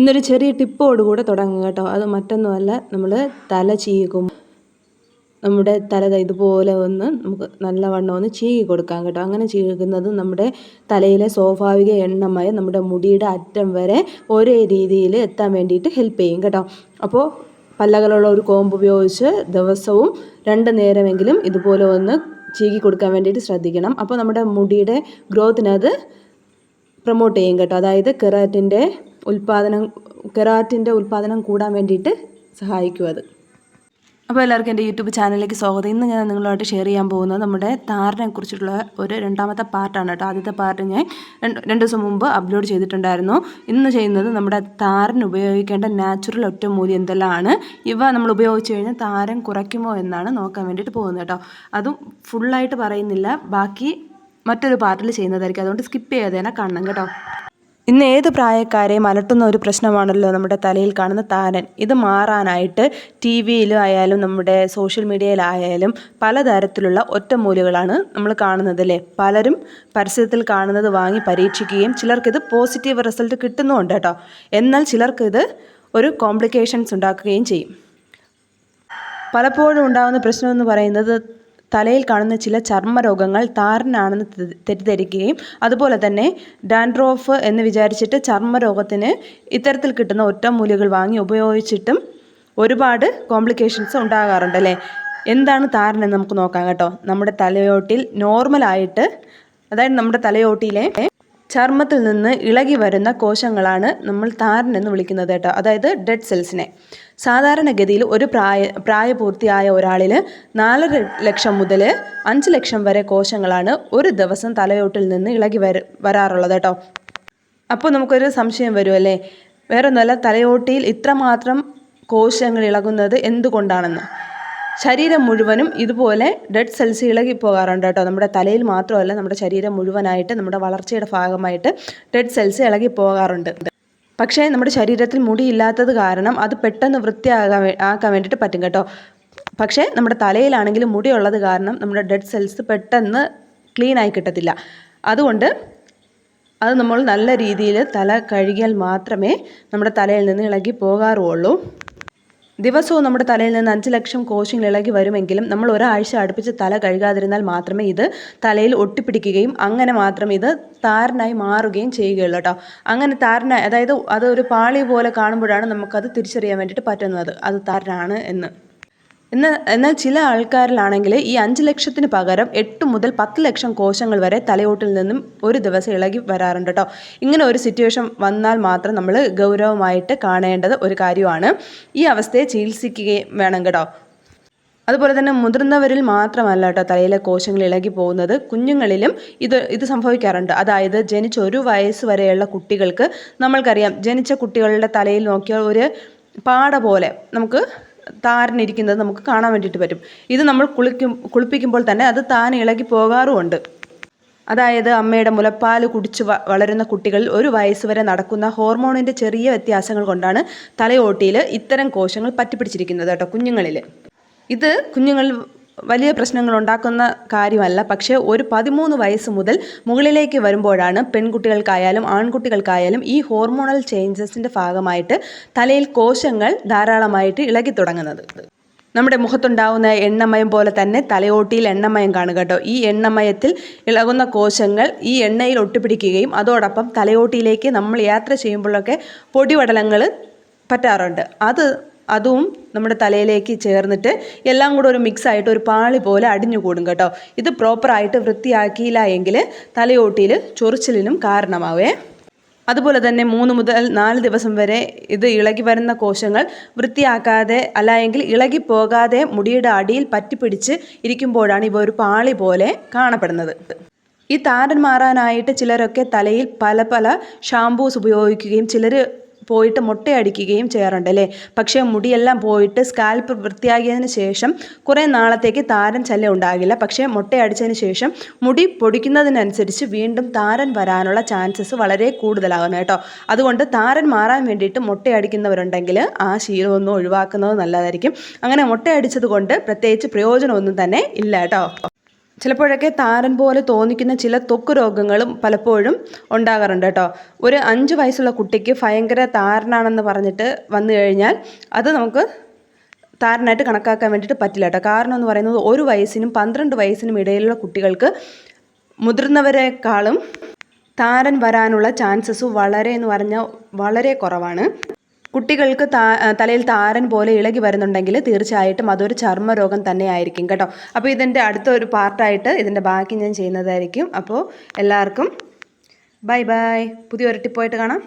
ഇന്നൊരു ചെറിയ ടിപ്പോട് കൂടെ തുടങ്ങുക കേട്ടോ. അത് മറ്റൊന്നുമല്ല നമ്മൾ തല ചീകും. നമ്മുടെ തല ഇതുപോലെ ഒന്ന് നമുക്ക് നല്ലവണ്ണം ഒന്ന് ചീകി കൊടുക്കാൻ കേട്ടോ. അങ്ങനെ ചീകുന്നത് നമ്മുടെ തലയിലെ സ്വാഭാവിക എണ്ണമായ നമ്മുടെ മുടിയുടെ അറ്റം വരെ ഒരേ രീതിയിൽ എത്താൻ വേണ്ടിയിട്ട് ഹെൽപ്പ് ചെയ്യും കേട്ടോ. അപ്പോൾ പല്ലകളുള്ള ഒരു കോമ്പ് ഉപയോഗിച്ച് ദിവസവും രണ്ട് നേരമെങ്കിലും ഇതുപോലെ ഒന്ന് ചീകി കൊടുക്കാൻ വേണ്ടിയിട്ട് ശ്രദ്ധിക്കണം. അപ്പോൾ നമ്മുടെ മുടിയുടെ ഗ്രോത്തിനത് പ്രൊമോട്ട് ചെയ്യും കേട്ടോ. അതായത് കെറാറ്റിന്റെ ഉൽപ്പാദനം കെറാറ്റിന്റെ ഉൽപാദനം കൂടാൻ വേണ്ടിയിട്ട് സഹായിക്കും അത്. അപ്പോൾ എല്ലാവർക്കും എന്റെ യൂട്യൂബ് ചാനലിലേക്ക് സ്വാഗതം. ഇന്ന് ഞാൻ നിങ്ങളുമായിട്ട് ഷെയർ ചെയ്യാൻ പോകുന്നത് നമ്മുടെ താറിനെ കുറിച്ചിട്ടുള്ള ഒരു രണ്ടാമത്തെ പാർട്ടാണ് കേട്ടോ. ആദ്യത്തെ പാർട്ട് ഞാൻ രണ്ട് ദിവസം മുമ്പ് അപ്ലോഡ് ചെയ്തിട്ടുണ്ടായിരുന്നു. ഇന്ന് ചെയ്യുന്നത് നമ്മുടെ താരൻ ഉപയോഗിക്കേണ്ട നാച്ചുറൽ ഒറ്റമൂലി എന്തെല്ലാമാണ് ഇവ നമ്മൾ ഉപയോഗിച്ച് കഴിഞ്ഞാൽ താരൻ കുറയ്ക്കുമോ എന്നാണ് നോക്കാൻ വേണ്ടിയിട്ട് പോകുന്നത് കേട്ടോ. അതും ഫുള്ളായിട്ട് പറയുന്നില്ല. ബാക്കി മറ്റൊരു പാർട്ടിൽ ചെയ്യുന്നതായിരിക്കും. അതുകൊണ്ട് സ്കിപ്പ് ചെയ്യാതെ തന്നെ കാണണം കേട്ടോ. ഇന്ന് ഏത് പ്രായക്കാരെയും അലട്ടുന്ന ഒരു പ്രശ്നമാണല്ലോ നമ്മുടെ തലയിൽ കാണുന്ന താരൻ? ഇത് മാറാനായിട്ട് ടി വിയിലായാലും നമ്മുടെ സോഷ്യൽ മീഡിയയിലായാലും പലതരത്തിലുള്ള ഒറ്റമൂലുകളാണ് നമ്മൾ കാണുന്നത് അല്ലേ? പലരും പരസ്യത്തിൽ കാണുന്നത് വാങ്ങി പരീക്ഷിക്കുകയും ചിലർക്കിത് പോസിറ്റീവ് റിസൾട്ട് കിട്ടുന്നുമുണ്ട് കേട്ടോ. എന്നാൽ ചിലർക്കിത് ഒരു കോംപ്ലിക്കേഷൻസ് ഉണ്ടാക്കുകയും ചെയ്യും. പലപ്പോഴും ഉണ്ടാകുന്ന പ്രശ്നമെന്ന് പറയുന്നത് തലയിൽ കാണുന്ന ചില ചർമ്മരോഗങ്ങൾ താരനാണെന്ന് തെറ്റിദ്ധരിക്കുകയും അതുപോലെ തന്നെ ഡാൻഡ്രോഫ് എന്ന് വിചാരിച്ചിട്ട് ചർമ്മരോഗത്തിന് ഇത്തരത്തിൽ കിട്ടുന്ന ഒറ്റമൂലികൾ വാങ്ങി ഉപയോഗിച്ചിട്ടും ഒരുപാട് കോംപ്ലിക്കേഷൻസ് ഉണ്ടാകാറുണ്ട് അല്ലേ? എന്താണ് താരൻ എന്ന് നമുക്ക് നോക്കാം കേട്ടോ. നമ്മുടെ തലയോട്ടിൽ നോർമലായിട്ട് അതായത് നമ്മുടെ തലയോട്ടിയിലെ ചർമ്മത്തിൽ നിന്ന് ഇളകി വരുന്ന കോശങ്ങളാണ് നമ്മൾ താരൻ എന്ന് വിളിക്കുന്നത് കേട്ടോ. അതായത് ഡെഡ് സെൽസിനെ സാധാരണഗതിയിൽ ഒരു പ്രായ പ്രായപൂർത്തിയായ ഒരാളിൽ നാലര ലക്ഷം മുതൽ അഞ്ച് ലക്ഷം വരെ കോശങ്ങളാണ് ഒരു ദിവസം തലയോട്ടിൽ നിന്ന് ഇളകി വര വരാറുള്ളത് കേട്ടോ. അപ്പോൾ നമുക്കൊരു സംശയം വരുമല്ലേ വേറെ ഒന്നുമല്ല തലയോട്ടിയിൽ ഇത്രമാത്രം കോശങ്ങൾ ഇളകുന്നത് എന്തുകൊണ്ടാണെന്ന്? ശരീരം മുഴുവനും ഇതുപോലെ ഡെഡ് സെൽസ് ഇളകി പോകാറുണ്ട് കേട്ടോ. നമ്മുടെ തലയിൽ മാത്രമല്ല നമ്മുടെ ശരീരം മുഴുവനായിട്ട് നമ്മുടെ വളർച്ചയുടെ ഭാഗമായിട്ട് ഡെഡ് സെൽസ് ഇളകി പോകാറുണ്ട്. പക്ഷേ നമ്മുടെ ശരീരത്തിൽ മുടിയില്ലാത്തത് കാരണം അത് പെട്ടെന്ന് വൃത്തിയാകാൻ ആക്കാൻ വേണ്ടിയിട്ട് പറ്റും കേട്ടോ. പക്ഷേ നമ്മുടെ തലയിലാണെങ്കിലും മുടിയുള്ളത് കാരണം നമ്മുടെ ഡെഡ് സെൽസ് പെട്ടെന്ന് ക്ലീൻ ആയി കിട്ടത്തില്ല. അതുകൊണ്ട് അത് നമ്മൾ നല്ല രീതിയിൽ തല കഴുകിയാൽ മാത്രമേ നമ്മുടെ തലയിൽ നിന്ന് ഇളകി പോകാറുള്ളൂ. ദിവസവും നമ്മുടെ തലയിൽ നിന്ന് അഞ്ച് ലക്ഷം കോശങ്ങൾ ഇളകി വരുമെങ്കിലും നമ്മൾ ഒരാഴ്ച അടുപ്പിച്ച് തല കഴുകാതിരുന്നാൽ മാത്രമേ ഇത് തലയിൽ ഒട്ടിപ്പിടിക്കുകയും അങ്ങനെ മാത്രമേ ഇത് താരനായി മാറുകയും ചെയ്യുകയുള്ളൂ കേട്ടോ. അങ്ങനെ താരനായി അതായത് അത് ഒരു പാളി പോലെ കാണുമ്പോഴാണ് നമുക്കത് തിരിച്ചറിയാൻ വേണ്ടിയിട്ട് പറ്റുന്നത്. അത് താരനാണ് എന്ന്. എന്നാൽ എന്നാൽ ചില ആൾക്കാരിലാണെങ്കിൽ ഈ അഞ്ച് ലക്ഷത്തിന് പകരം എട്ട് മുതൽ പത്ത് ലക്ഷം കോശങ്ങൾ വരെ തലയോട്ടിൽ നിന്നും ഒരു ദിവസം ഇളകി വരാറുണ്ട് കേട്ടോ ഇങ്ങനെ ഒരു സിറ്റുവേഷൻ വന്നാൽ മാത്രം നമ്മൾ ഗൗരവമായിട്ട് കാണേണ്ടത് ഒരു കാര്യമാണ്. ഈ അവസ്ഥയെ ചികിത്സിക്കുകയും വേണം കേട്ടോ. അതുപോലെ തന്നെ മുതിർന്നവരിൽ മാത്രമല്ല കേട്ടോ തലയിലെ കോശങ്ങൾ ഇളകി പോകുന്നത്. കുഞ്ഞുങ്ങളിലും ഇത് ഇത് സംഭവിക്കാറുണ്ട്. അതായത് ജനിച്ച ഒരു വയസ്സ് വരെയുള്ള കുട്ടികൾക്ക് നമ്മൾക്കറിയാം ജനിച്ച കുട്ടികളുടെ തലയിൽ നോക്കിയാൽ ഒരു പാട പോലെ നമുക്ക് താരനിരിക്കുന്നത് നമുക്ക് കാണാൻ വേണ്ടിയിട്ട് പറ്റും. ഇത് നമ്മൾ കുളിക്കും കുളിപ്പിക്കുമ്പോൾ തന്നെ അത് താൻ ഇളകി പോകാറുമുണ്ട്. അതായത് അമ്മയുടെ മുലപ്പാൽ കുടിച്ച് വളരുന്ന കുട്ടികളിൽ ഒരു വയസ്സ് വരെ നടക്കുന്ന ഹോർമോണിന്റെ ചെറിയ വ്യത്യാസങ്ങൾ കൊണ്ടാണ് തലയോട്ടിയിൽ ഇത്തരം കോശങ്ങൾ പറ്റിപ്പിടിച്ചിരിക്കുന്നത് കേട്ടോ കുഞ്ഞുങ്ങളിൽ ഇത് കുഞ്ഞുങ്ങളിൽ വലിയ പ്രശ്നങ്ങൾ ഉണ്ടാക്കുന്ന കാര്യമല്ല. പക്ഷേ ഒരു പതിമൂന്ന് വയസ്സ് മുതൽ മുകളിലേക്ക് വരുമ്പോഴാണ് പെൺകുട്ടികൾക്കായാലും ആൺകുട്ടികൾക്കായാലും ഈ ഹോർമോണൽ ചേഞ്ചസിന്റെ ഭാഗമായിട്ട് തലയിൽ കോശങ്ങൾ ധാരാളമായിട്ട് ഇളകി തുടങ്ങുന്നത്. നമ്മുടെ മുഖത്തുണ്ടാവുന്ന എണ്ണമയം പോലെ തന്നെ തലയോട്ടിയിൽ എണ്ണമയം കാണുക കേട്ടോ. ഈ എണ്ണമയത്തിൽ ഇളകുന്ന കോശങ്ങൾ ഈ എണ്ണയിൽ ഒട്ടിപ്പിടിക്കുകയും അതോടൊപ്പം തലയോട്ടിയിലേക്ക് നമ്മൾ യാത്ര ചെയ്യുമ്പോഴൊക്കെ പൊടിപടലങ്ങൾ പറ്റാറുണ്ട്. അത് അതും നമ്മുടെ തലയിലേക്ക് ചേർന്നിട്ട് എല്ലാം കൂടെ ഒരു മിക്സ് ആയിട്ട് ഒരു പാളി പോലെ അടിഞ്ഞു കൂടും കേട്ടോ. ഇത് പ്രോപ്പറായിട്ട് വൃത്തിയാക്കിയില്ല എങ്കിൽ തലയോട്ടിയിൽ ചൊറിച്ചിലിനും കാരണമാവേ. അതുപോലെ തന്നെ മൂന്ന് മുതൽ നാല് ദിവസം വരെ ഇത് ഇളകി വരുന്ന കോശങ്ങൾ വൃത്തിയാക്കാതെ അല്ല എങ്കിൽ ഇളകി പോകാതെ മുടിയുടെ അടിയിൽ പറ്റിപ്പിടിച്ച് ഇരിക്കുമ്പോഴാണ് ഇവ ഒരു പാളി പോലെ കാണപ്പെടുന്നത്. ഈ താരൻ മാറാനായിട്ട് ചിലരൊക്കെ തലയിൽ പല പല ഷാംപൂസ് ഉപയോഗിക്കുകയും ചിലർ പോയിട്ട് മുട്ടയടിക്കുകയും ചെയ്യാറുണ്ട് അല്ലേ? പക്ഷേ മുടിയെല്ലാം പോയിട്ട് സ്കാൽപ്പ് വൃത്തിയാക്കിയതിന് ശേഷം കുറേ നാളത്തേക്ക് താരൻ ശല്യം ഉണ്ടാകില്ല. പക്ഷേ മുട്ടയടിച്ചതിന് ശേഷം മുടി പൊടിക്കുന്നതിനനുസരിച്ച് വീണ്ടും താരൻ വരാനുള്ള ചാൻസസ് വളരെ കൂടുതലാകുന്നു കേട്ടോ. അതുകൊണ്ട് താരൻ മാറാൻ വേണ്ടിയിട്ട് മുട്ടയടിക്കുന്നവരുണ്ടെങ്കിൽ ആ ശീലമൊന്നും ഒഴിവാക്കുന്നത് നല്ലതായിരിക്കും. അങ്ങനെ മുട്ടയടിച്ചത് കൊണ്ട് പ്രത്യേകിച്ച് പ്രയോജനമൊന്നും തന്നെ ഇല്ല കേട്ടോ. ചിലപ്പോഴൊക്കെ താരൻ പോലെ തോന്നിക്കുന്ന ചില തൊക്ക് രോഗങ്ങളും പലപ്പോഴും ഉണ്ടാകാറുണ്ട് കേട്ടോ. ഒരു അഞ്ച് വയസ്സുള്ള കുട്ടിക്ക് ഭയങ്കര താരനാണെന്ന് പറഞ്ഞിട്ട് വന്നു കഴിഞ്ഞാൽ അത് നമുക്ക് താരനായിട്ട് കണക്കാക്കാൻ വേണ്ടിയിട്ട് പറ്റില്ല കേട്ടോ. കാരണം എന്ന് പറയുന്നത് ഒരു വയസ്സിനും പന്ത്രണ്ട് വയസ്സിനും ഇടയിലുള്ള കുട്ടികൾക്ക് മുതിർന്നവരെക്കാളും താരൻ വരാനുള്ള ചാൻസസ് വളരെ എന്ന് പറഞ്ഞാൽ വളരെ കുറവാണ്. കുട്ടികൾക്ക് തലയിൽ താരൻ പോലെ ഇളകി വരുന്നുണ്ടെങ്കിൽ തീർച്ചയായിട്ടും അതൊരു ചർമ്മരോഗം തന്നെ ആയിരിക്കും കേട്ടോ. അപ്പോൾ ഇതിന്റെ അടുത്തൊരു പാർട്ടായിട്ട് ഇതിന്റെ ബാക്കി ഞാൻ ചെയ്യുന്നതായിരിക്കും. അപ്പോൾ എല്ലാവർക്കും ബൈ ബൈ. പുതിയൊരു ടിപ്പായിട്ട് കാണാം.